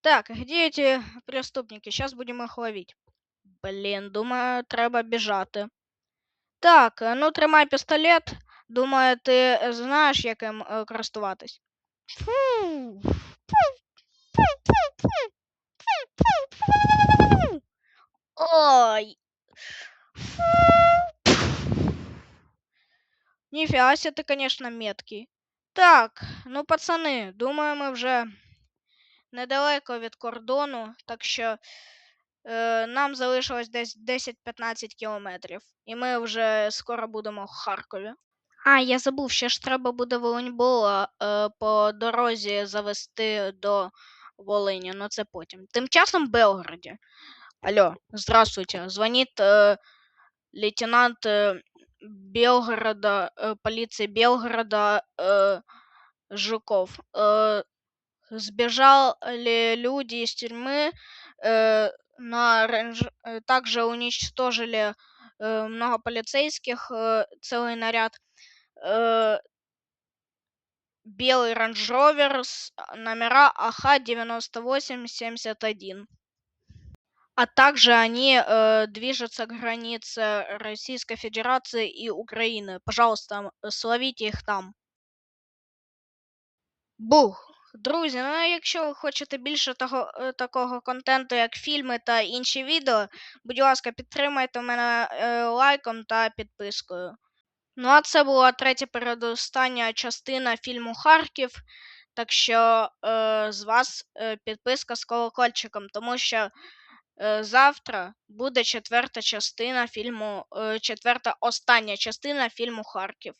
Так, где эти преступники? Сейчас будем их ловить. Блін, думаю, треба біжати. Так, е, ну тримай пістолет. Думаю, ти е, знаєш, яким е, користуватись. Ой. Ніфіга себе ти, конечно, меткий. Так, ну, пацани, думаю, ми вже недалеко від кордону, так що е, нам залишилось десь 10-15 кілометрів. І ми вже скоро будемо в Харкові. А, я забув, ще ж треба буде волейбола е, по дорозі завести до Волині, ну це потім. Тим часом в Белгороді. Алло, здравствуйте. Звонит э, лейтенант э, Белгорода, э, полиции Белгорода э, Жуков. Э, сбежали люди из тюрьмы, на э, также уничтожили много полицейских, целый наряд. Белый Range Rover, с- номера АХ-9871. А также они э, движутся к границе Российской Федерации и Украины. Пожалуйста, словіть їх там. Бух. Друзі, ну а якщо ви хочете більше того, е, такого контенту, як фільми та інші відео, будь ласка, підтримайте мене е, лайком та підпискою. Ну а це була третя передостання частина фільму Харків. Так що е, з вас е, підписка з колокольчиком, тому що завтра буде четверта частина фільму, е, четверта остання частина фільму Харків.